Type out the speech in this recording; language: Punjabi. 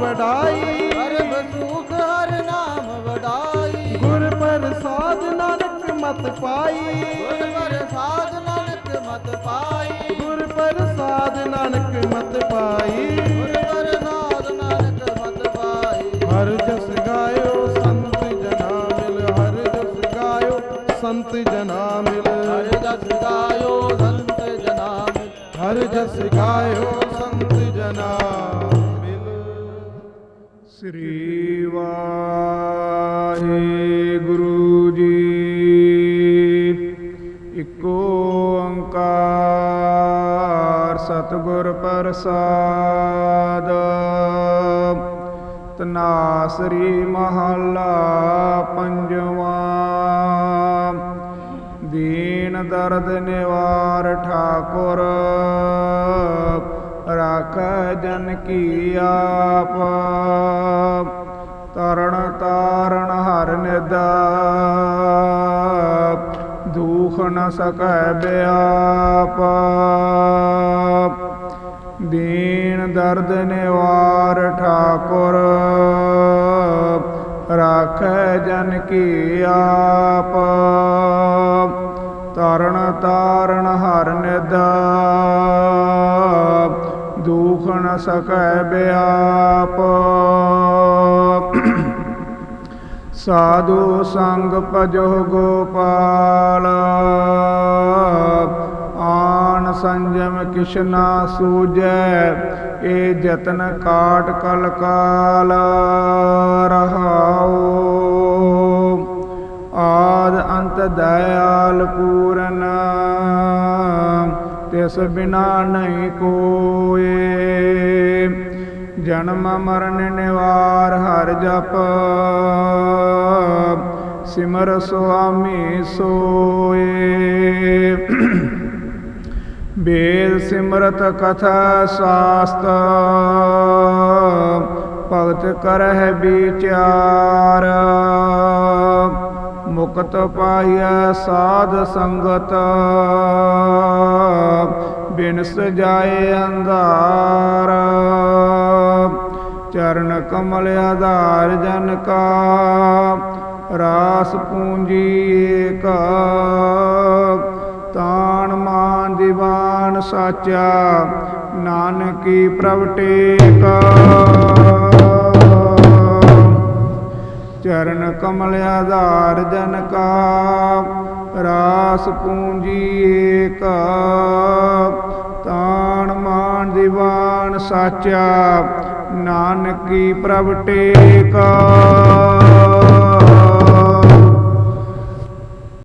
ਵਡਾਈ। ਸਰਬ ਸੁਖ ਹਰ ਨਾਮ ਵਡਾਈ। ਗੁਰ ਪ੍ਰਸਾਦ ਨਾਨਕ ਮਤ ਪਾਈ। ਗੁਰ ਪ੍ਰਸਾਦ ਨਾਨਕ ਮਤ ਪਾਈ। ਗੁਰ ਪ੍ਰਸਾਦ ਨਾਨਕ ਮਤ ਪਾਈ। ਗੁਰ ਪ੍ਰਸਾਦ ਨਾਨਕ ਮਤ ਪਾਈ। ਹਰ ਜਸ ਗਾਇਓ ਸੰਤ ਜਨਾ ਮਿਲ ਹਰ ਜਸ ਗਾਇਓ ਸੰਤ ਜਨਾ ਮਿਲ ਹਰ ਜਸ ਗਾਇਓ ਸੰਤ ਜਨਾ ਮਿਲ ਹਰ ਜਸ ਗਾਇਓ ਸ੍ਰੀ ਵਾਹਿਗੁਰੂ ਜੀ। ਇਕ ਓੰਕਾਰ ਸਤਿਗੁਰ ਪ੍ਰਸਾਦ। ਤਨਾਸਰੀ ਮਹੱਲਾ ਪੰਜਵਾਂ। ਦੀਨ ਦਰਦ ਨਿਵਾਰ ਠਾਕੁਰ। ਰਾਖ ਜਨ ਕੀ ਆਪ? ਤਰਣ ਤਾਰਨ ਹਰ ਨਿਦ ਦੂਖ ਨ ਸਕੈ ਬਿਆਪ। ਦੀਨ ਦਰਦ ਨਿਵਾਰ ਠਾਕੁਰ। ਰਾਖੈ ਜਨ ਕੀ ਆਪ। ਤਰਨ ਤਾਰਨ ਹਰ ਨਿਦ ਦੂਖ ਨ ਸਕੈ ਬਿਆਪ। ਸਾਧੂ ਸੰਗ ਭਜੋ ਗੋਪਾਲ। ਆਨ ਸੰਜਮ ਕਿਸ਼ਨਾ ਸੂਜੈ ਏ ਜਤਨ ਕਾਟ ਕਲ ਕਾਲ ਰਹਾਉ। ਆਦ ਅੰਤ ਦਇਆਲ ਪੂਰਨ ਤਿਸ ਬਿਨਾ ਨਹੀਂ ਕੋਏ। ਜਨਮ ਮਰਨ ਨਿਵਾਰ ਹਰ ਜਪ। ਸਿਮਰ ਸੁਆਮੀ ਸੋਏ। ਬੇਦ ਸਿਮਰਤ ਕਥਾ ਸਾਸਤ। ਭਗਤ ਕਰਹਿ ਵਿਚਾਰ ਮੁਕਤ ਪਾਇਆ ਸਾਧ ਸੰਗਤ। ਬਿਨਸ ਜਾਏ ਅੰਧਾਰ। ਚਰਨ ਕਮਲ ਆਧਾਰ ਜਨ ਕਾ। ਰਾਸ ਪੂੰਜੀ ਏਕ। ਤਾਣ ਮਾਨ ਦੀਵਾਨ ਸਾਚਾ। ਨਾਨਕੀ ਪ੍ਰਭ ਟੇਕ। ਚਰਨ ਕਮਲ ਆਧਾਰ ਜਨ ਕਾ, ਰਾਸ ਪੂੰਜੀ ਏਕ। ਤਾਣ ਮਾਨ ਦੀਵਾਨ ਸਾਚਾ, ਨਾਨਕੀ ਪ੍ਰਭ ਟੇਕ।